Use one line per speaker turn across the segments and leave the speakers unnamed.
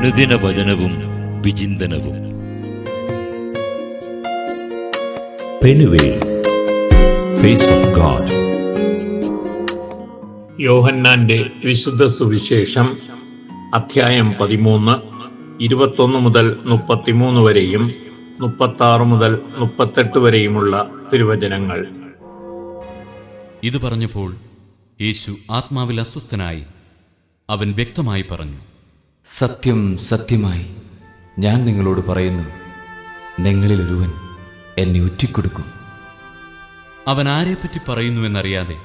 അനുദിന വചനവും വിചിന്തനവും.
പെനുവേൽ ഫേസ് ഓഫ് ഗാഡ്
യോഹന്നാന്റെ വിശുദ്ധ സുവിശേഷം അധ്യായം പതിമൂന്ന് ഇരുപത്തൊന്ന് മുതൽ മുപ്പത്തിമൂന്ന് വരെയും മുപ്പത്താറ് മുതൽ മുപ്പത്തെട്ട് വരെയുമുള്ള തിരുവചനങ്ങൾ.
ഇത് പറഞ്ഞപ്പോൾ യേശു ആത്മാവിൽ അസ്വസ്ഥനായി അവൻ വ്യക്തമായി പറഞ്ഞു
സത്യം സത്യമായി ഞാൻ നിങ്ങളോട് പറയുന്നു നിങ്ങളിൽ ഒരുവൻ എന്നെ ഒറ്റിക്കൊടുക്കും.
അവൻ ആരെപ്പറ്റി പറയുന്നുവെന്നറിയാതെ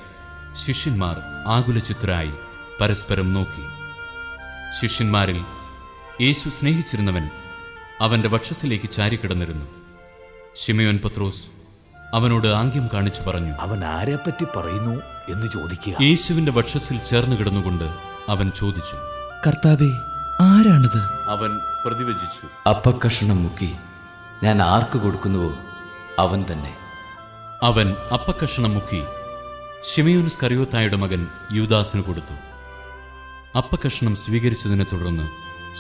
ശിഷ്യന്മാർ ആകുലചിത്തരായി പരസ്പരം നോക്കി. ശിഷ്യന്മാരിൽ യേശു സ്നേഹിച്ചിരുന്നവൻ അവന്റെ വക്ഷസിലേക്ക് ചാരിക്കിടന്നിരുന്നു. ഷിമയോൻ പത്രോസ് അവനോട് ആംഗ്യം കാണിച്ചു പറഞ്ഞു
അവൻ ആരെപ്പറ്റി പറയുന്നു എന്ന് ചോദിക്കുക.
യേശുവിന്റെ വക്ഷസിൽ ചേർന്ന് കിടന്നുകൊണ്ട് അവൻ ചോദിച്ചു
കർത്താവെ ആരാണിത്?
അവൻ പ്രതിവചിച്ചു.
അപ്പക്കഷണം മുക്കി. ഞാൻ ആർക്ക് കൊടുക്കുന്നുവോ അവൻ തന്നെ.
അവൻ അപ്പക്കഷണം മുക്കി. ഷിമയോൻ കറിയോത്തായുടെ മകൻ യൂദാസിന് കൊടുത്തു. അപ്പക്കഷണം സ്വീകരിച്ചതിനെ തുടർന്ന്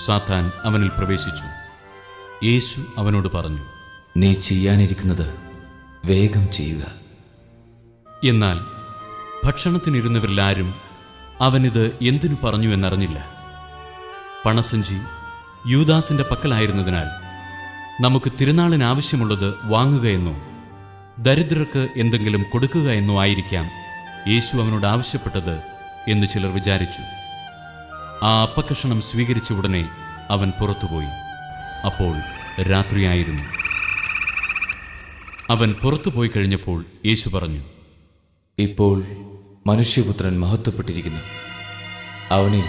സാത്താൻ അവനിൽ പ്രവേശിച്ചു. യേശു അവനോട് പറഞ്ഞു
നീ ചെയ്യാനിരിക്കുന്നത് വേഗം ചെയ്യുക.
എന്നാൽ ഭക്ഷണത്തിനിരുന്നവരിലാരും അവനിത് എന്തിനു പറഞ്ഞു എന്നറിഞ്ഞില്ല. പണസഞ്ചി യൂദാസിന്റെ പക്കലായിരുന്നതിനാൽ നമുക്ക് തിരുനാളിന് ആവശ്യമുള്ളത് വാങ്ങുകയെന്നോ ദരിദ്രർക്ക് എന്തെങ്കിലും കൊടുക്കുക എന്നോ ആയിരിക്കാം യേശു അവനോട് ആവശ്യപ്പെട്ടത് എന്ന് ചിലർ വിചാരിച്ചു. ആ അപ്പക്കഷണം സ്വീകരിച്ച ഉടനെ അവൻ പുറത്തുപോയി. അപ്പോൾ രാത്രിയായിരുന്നു. അവൻ പുറത്തുപോയി കഴിഞ്ഞപ്പോൾ യേശു പറഞ്ഞു
ഇപ്പോൾ മനുഷ്യപുത്രൻ മഹത്വപ്പെട്ടിരിക്കുന്നു. അവനിൽ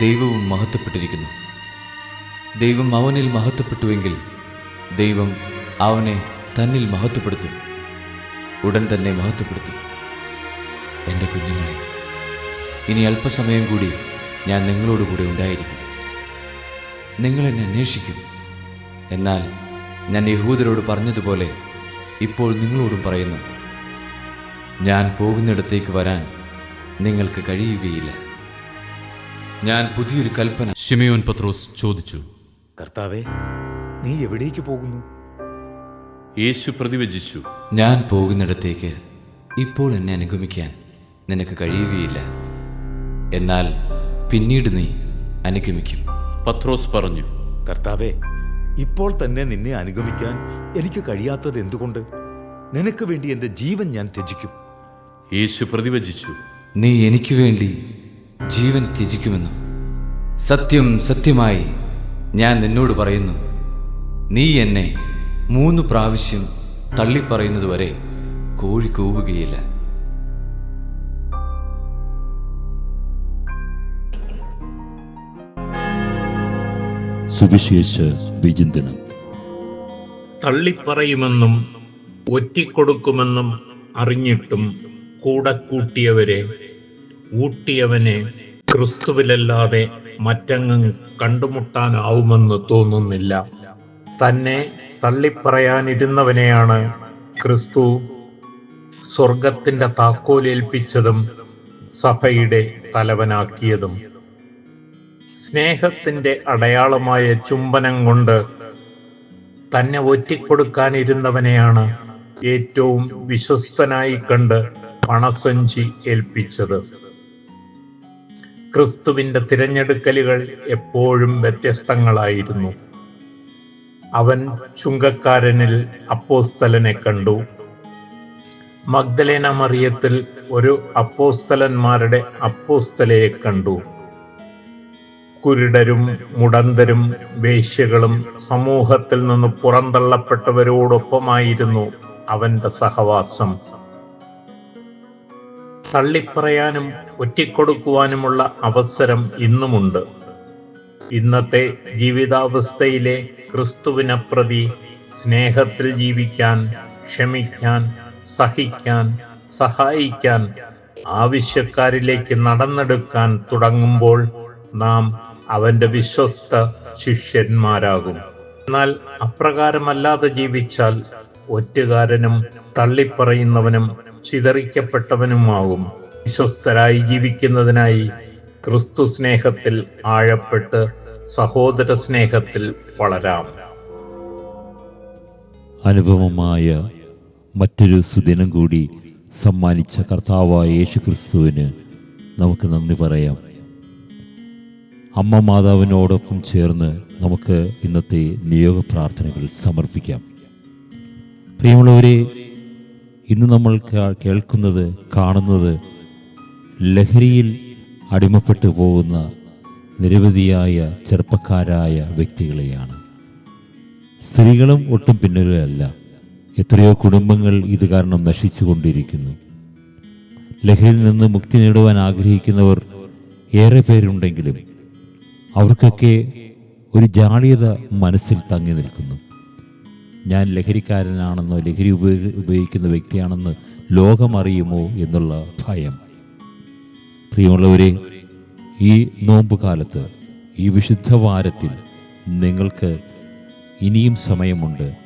ദൈവവും മഹത്വപ്പെട്ടിരിക്കുന്നു. ദൈവം അവനിൽ മഹത്വപ്പെട്ടുവെങ്കിൽ ദൈവം അവനെ തന്നിൽ മഹത്വപ്പെടുത്തും. ഉടൻ തന്നെ മഹത്വപ്പെടുത്തും. എന്റെ കുഞ്ഞുങ്ങളെ ഇനി അല്പസമയം കൂടി ഞാൻ നിങ്ങളോടുകൂടെ ഉണ്ടായിരിക്കും. നിങ്ങൾ എന്നെ അന്വേഷിക്കും. എന്നാൽ ഞാൻ യഹൂദരോട് പറഞ്ഞതുപോലെ ഇപ്പോൾ നിങ്ങളോടും പറയുന്നു ഞാൻ പോകുന്നിടത്തേക്ക് വരാൻ നിങ്ങൾക്ക് കഴിയുകയില്ല. ഞാൻ പുതിയൊരു കൽപ്പന.
ഷിമയോൻ പത്രോസ് ചോദിച്ചു.
കർത്താവേ നീ എവിടേക്ക് പോകുന്നു?
യേശു പ്രതിവചിച്ചു.
ഞാൻ പോകുന്നിടത്തേക്ക് ഇപ്പോൾ എന്നെ അനുഗമിക്കാൻ നിനക്ക് കഴിയുകയില്ല. എന്നാൽ പിന്നീട് നീ അനുഗമിക്കും.
പത്രോസ് പറഞ്ഞു.
കർത്താവേ ഇപ്പോൾ തന്നെ നിന്നെ അനുഗമിക്കാൻ എനിക്ക് കഴിയാത്തത് എന്തുകൊണ്ട്? നിനക്ക് വേണ്ടി എന്റെ ജീവൻ ഞാൻ ത്യജിക്കും.
യേശു പ്രതിവചിച്ചു.
നീ എനിക്ക് വേണ്ടി ജീവൻ ത്യജിക്കുമെന്നും സത്യം സത്യമായി ഞാൻ നിന്നോട് പറയുന്നു. നീ എന്നെ മൂന്ന് പ്രാവശ്യം തള്ളിപ്പറയുന്നതുവരെ കോഴി കൂവുകയില്ല
സുവിശേഷ വിചിന്തനം.
തള്ളിപ്പറയുമെന്നും ഒറ്റിക്കൊടുക്കുമെന്നും അറിഞ്ഞിട്ടും കൂടെ കൂട്ടിയവരെ ഊട്ടിയവനെ ക്രിസ്തുവിലല്ലാതെ മറ്റങ്ങ് കണ്ടുമുട്ടാനാവുമെന്ന് തോന്നുന്നില്ല. തന്നെ തള്ളിപ്പറയാനിരുന്നവനെയാണ് ക്രിസ്തു സ്വർഗത്തിന്റെ താക്കോലേൽപ്പിച്ചതും സഭയുടെ തലവനാക്കിയതും. സ്നേഹത്തിന്റെ അടയാളമായ ചുംബനം കൊണ്ട് തന്നെ ഒറ്റിക്കൊടുക്കാനിരുന്നവനെയാണ് ഏറ്റവും വിശ്വസ്തനായി കണ്ട് പണസഞ്ചി ഏൽപ്പിച്ചത്. ക്രിസ്തുവിന്റെ തിരഞ്ഞെടുക്കലുകൾ എപ്പോഴും വ്യത്യസ്തങ്ങളായിരുന്നു. അവൻ ചുങ്കക്കാരനിൽ അപ്പോസ്തലനെ കണ്ടു. മഗ്ദലേന മറിയത്തിൽ ഒരു അപ്പോസ്തലന്മാരുടെ അപ്പോസ്തലയെ കണ്ടു. കുരുടരും മുടന്തരും വേശ്യകളും സമൂഹത്തിൽ നിന്ന് പുറന്തള്ളപ്പെട്ടവരോടൊപ്പമായിരുന്നു അവന്റെ സഹവാസം. തള്ളിപ്പറയാനും ഒറ്റിക്കൊടുക്കുവാനുമുള്ള അവസരം ഇന്നുമുണ്ട്. ഇന്നത്തെ ജീവിതാവസ്ഥയിലെ ക്രിസ്തുവിനപ്രതി സ്നേഹത്തിൽ ജീവിക്കാൻ ക്ഷമിക്കാൻ സഹിക്കാൻ സഹായിക്കാൻ ആവശ്യക്കാരിലേക്ക് നടന്നെടുക്കാൻ തുടങ്ങുമ്പോൾ നാം അവന്റെ വിശ്വസ്ത ശിഷ്യന്മാരാകും. എന്നാൽ അപ്രകാരമല്ലാതെ ജീവിച്ചാൽ ഒറ്റുകാരനും തള്ളിപ്പറയുന്നവനും ചിതറിക്കപ്പെട്ടവനുമാകും. വിശ്വസ്തരായി ജീവിക്കുന്നതിനായി ക്രിസ്തു സ്നേഹത്തിൽ ആഴപ്പെട്ട് സഹോദര സ്നേഹത്തിൽ വളരാം.
അനുപമമായ മറ്റൊരു സുദിനം കൂടി സമ്മാനിച്ച കർത്താവായ യേശു ക്രിസ്തുവിന് നമുക്ക് നന്ദി പറയാം. അമ്മ മാതാവിനോടൊപ്പം ചേർന്ന് നമുക്ക് ഇന്നത്തെ നിയോഗ പ്രാർത്ഥനകൾ സമർപ്പിക്കാം. പ്രിയമുള്ളവരെ ഇന്ന് നമ്മൾ കേൾക്കുന്നത് കാണുന്നത് ലഹരിയിൽ അടിമപ്പെട്ടു പോകുന്ന നിരവധിയായ ചെറുപ്പക്കാരായ വ്യക്തികളെയാണ്. സ്ത്രീകളും ഒട്ടും പിന്നിലല്ല എത്രയോ കുടുംബങ്ങൾ ഇത് കാരണം നശിച്ചുകൊണ്ടിരിക്കുന്നു. ലഹരിയിൽ നിന്ന് മുക്തി നേടുവാൻ ആഗ്രഹിക്കുന്നവർ ഏറെ പേരുണ്ടെങ്കിലും അവർക്കൊക്കെ ഒരു ജാളിയത മനസ്സിൽ തങ്ങി നിൽക്കുന്നു. ഞാൻ ലഹരിക്കാരനാണെന്നോ ലഹരി ഉപയോഗ ഉപയോഗിക്കുന്ന വ്യക്തിയാണെന്ന് ലോകമറിയുമോ എന്നുള്ള ഭയം. പ്രിയമുള്ളവരെ ഈ നോമ്പ് കാലത്ത് ഈ വിശുദ്ധ വാരത്തിൽ നിങ്ങൾക്ക് ഇനിയും സമയമുണ്ട്.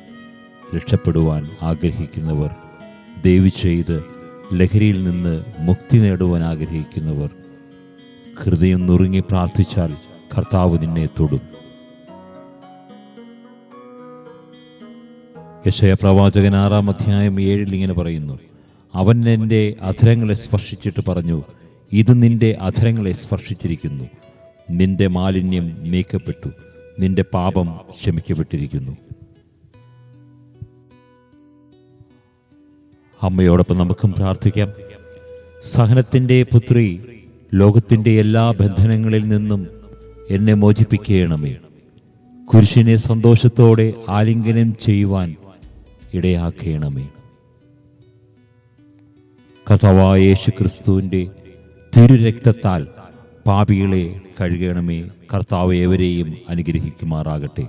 രക്ഷപ്പെടുവാൻ ആഗ്രഹിക്കുന്നവർ ദയവ് ചെയ്ത് ലഹരിയിൽ നിന്ന് മുക്തി നേടുവാൻ ആഗ്രഹിക്കുന്നവർ ഹൃദയം നുറുങ്ങി പ്രാർത്ഥിച്ചാൽ കർത്താവ് നിന്നെ തൊടും. യശയ പ്രവാചകൻ ആറാം അധ്യായം ഏഴിൽ ഇങ്ങനെ പറയുന്നു. അവൻ എന്റെ അധരങ്ങളെ സ്പർശിച്ചിട്ട് പറഞ്ഞു ഇത് നിന്റെ അധരങ്ങളെ സ്പർശിച്ചിരിക്കുന്നു. നിന്റെ മാലിന്യം നീക്കപ്പെട്ടു. നിന്റെ പാപം ക്ഷമിക്കപ്പെട്ടിരിക്കുന്നു. അമ്മയോടൊപ്പം നമുക്കും പ്രാർത്ഥിക്കാം. സഹനത്തിന്റെ പുത്രി ലോകത്തിന്റെ എല്ലാ ബന്ധനങ്ങളിൽ നിന്നും എന്നെ മോചിപ്പിക്കണമേ. കുരിശിനെ സന്തോഷത്തോടെ ആലിംഗനം ചെയ്യുവാൻ ഇടയാക്കണമേ. കഥവായ യേശു ക്രിസ്തുവിന്റെ തിരുരക്തത്താൽ പാപികളെ കഴുകണമേ. കർത്താവ് ഏവരെയും അനുഗ്രഹിക്കുമാറാകട്ടെ.